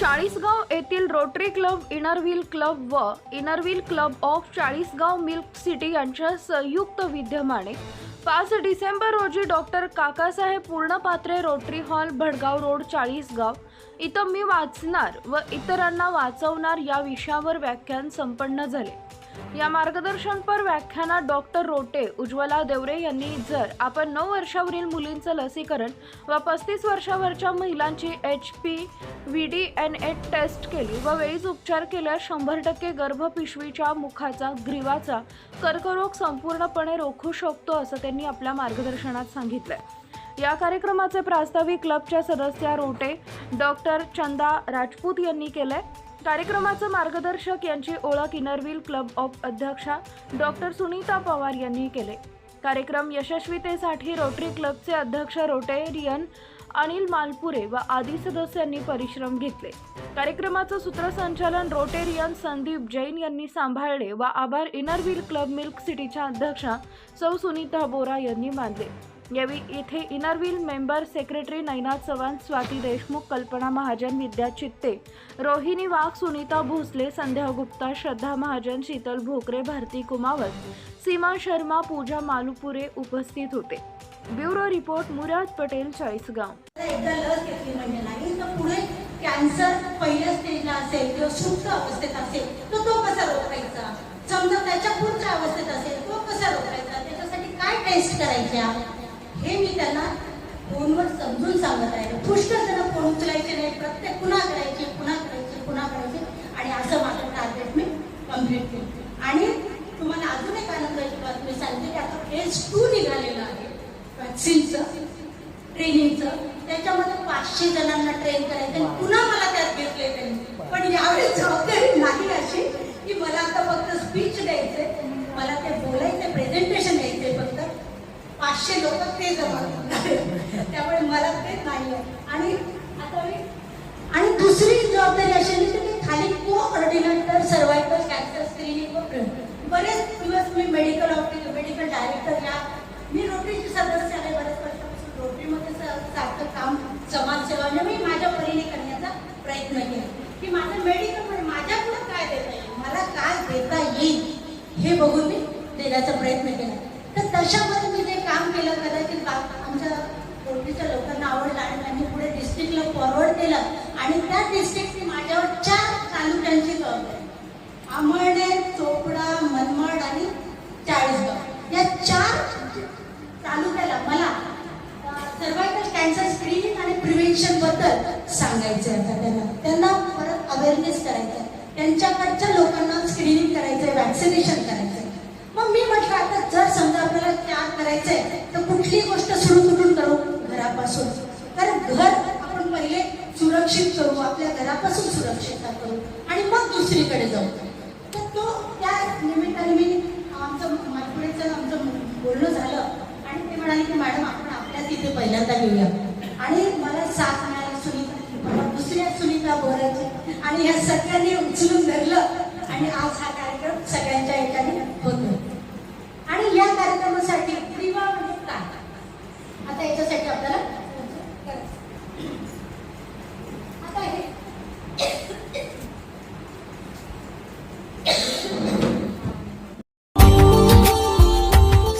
चाळीसगाव येथील Rotary Club Inner Wheel club व Inner Wheel club of Chalisgaon milk city यांच्या संयुक्त विद्यमाने पाच डिसेंबर रोजी doctor Kakasaheb Purnapatre Rotary hall Bhadgaon road Chalisgaon इथं मी वाचणार व इतरांना वाचवणार या विषयावर व्याख्यान संपन्न झाले. या मार्गदर्शनपर व्याख्यानात डॉक्टर रोटे उज्ज्वला देवरे यांनी जर आपण नऊ वर्षावरील मुलींचं लसीकरण व पस्तीस वर्षावरच्या महिलांची H P V D N A test केली व वेळीच उपचार केल्यास शंभर टक्के गर्भपिशवीच्या मुखाचा ग्रीवाचा कर्करोग संपूर्णपणे रोखू शकतो असं त्यांनी आपल्या मार्गदर्शनात सांगितलंय. या कार्यक्रमाचे प्रास्ताविक क्लबच्या सदस्या रोटे डॉक्टर चंदा राजपूत यांनी केलंय. कार्यक्रमाचं मार्गदर्शक यांची ओळख इनरव्हील क्लब ऑफ अध्यक्षा डॉक्टर सुनीता पवार यांनी केले. कार्यक्रम यशस्वीतेसाठी रोटरी क्लबचे अध्यक्ष रोटेरियन अनिल मालपुरे व आदी सदस्यांनी परिश्रम घेतले. कार्यक्रमाचं सूत्रसंचालन रोटेरियन संदीप जैन यांनी सांभाळले व आभार इनरव्हील क्लब मिल्क सिटीच्या अध्यक्षा सौ सुनीता बोरा यांनी मानले. यावेळी येथे Inner Wheel member secretary Nainath Chavan Swati Deshmukh Kalpana Mahajan Vidya चित्ते रोहिणी वाघ सुनीता भोसले संध्या गुप्ता श्रद्धा महाजन शीतल भोकरे भारती कुमावत सीमा शर्मा पूजा मालुपुरे उपस्थित होते. Bureau report Murad Patel Chalisgaon. एकदा लस घेतली म्हणजे नाही तर पुढे कॅन्सर पहिल्या स्टेजला असेल किंवा सुप्त अवस्थेत असेल तर तो कसा रोखायचा? समजा त्याच्या पुढच्या अवस्थेत असेल तो कसा रोखायचा? त्याच्यासाठी काय टेस्ट करायच्या? हे मी त्यांना फोनवर समजून सांगत आहे पुष्कळ जण फोन उचलायचे नाही. प्रत्येक पुन्हा करायचे पुन्हा करायचे पुन्हा करायचे. आणि असं माझं टार्गेट मी कंप्लीट केलं. आणि तुम्हाला अजून एक आनंदाची बातमी सांगते की आता फेज टू निघालेलं आहे. वॅक्सिनचं ट्रेनिंगचं त्याच्यामध्ये पाचशे जणांना ट्रेन करायचं आणि पुन्हा मला त्यात घेतले त्यांनी. पण यावेळेस जबाबदारी नाही अशी की मला आता फक्त स्पीच द्यायचे मला ते बोलायचे प्रेझेंटेशन द्यायचे फक्त पाचशे लोक ते जमा करणार. त्यामुळे मला ते नाही आहे. आणि आता मी आणि दुसरी जबाबदारी अशी आली की मी खाली को ऑर्डिनेटर सर्वायकल कॅन्सर स्क्रीनिंग व बरेच दिवस मी मेडिकल ऑफिस मेडिकल डायरेक्टर या मी रोटरीची सदस्य आहे. बरेच वर्षापासून रोटरीमध्ये सारखं काम समाजसेवा म्हणजे मी माझ्या परीने करण्याचा प्रयत्न केला. की माझं मेडिकल म्हणजे माझ्याकडून काय देता येईल? मला काय देता येईल? हे बघून मी देण्याचा प्रयत्न केला. तर तशामध्ये मी जे काम केलं कदाचित बा- आमच्या रोटरीच्या लोकांना आवडलं आणि त्यांनी पुढे डिस्ट्रिक्टला फॉरवर्ड केलं. आणि त्या डिस्ट्रिक्टने माझ्यावर चार तालुक्यांची जबाबदारी अमळनेर चोपडा मनमाड आणि चाळीसगाव. या चार तालुक्याला मला सर्वायकल कॅन्सर स्क्रीनिंग आणि प्रिव्हेन्शनबद्दल सांगायचं आहे आता त्यांना. त्यांना परत अवेअरनेस करायचं आहे त्यांच्याकडच्या लोकांना स्क्रीनिंग करायचंय वॅक्सिनेशन करायचंय. मग मी म्हटलं आता जर समजा आपल्याला चार करायचंय तर कुठली गोष्ट सुरू कुठून करू? घरापासून. कारण घर सुरक्षित करू आपल्या घरापासून सुरक्षितता करू आणि मग दुसरीकडे जाऊ. तर तो त्या निमित्ताने मी आमचं मालपुरेचं आमचं बोलणं झालं आणि ते म्हणाले की मॅडम आपण आपल्या तिथे पहिल्यांदा घेऊया आणि मला साथ मिळाली सुनीता दुसऱ्या सुनीता बोलायची आणि ह्या सगळ्यांनी उचलून धरलं. आणि आज हा कार्यक्रम सगळ्यांच्या याच्याने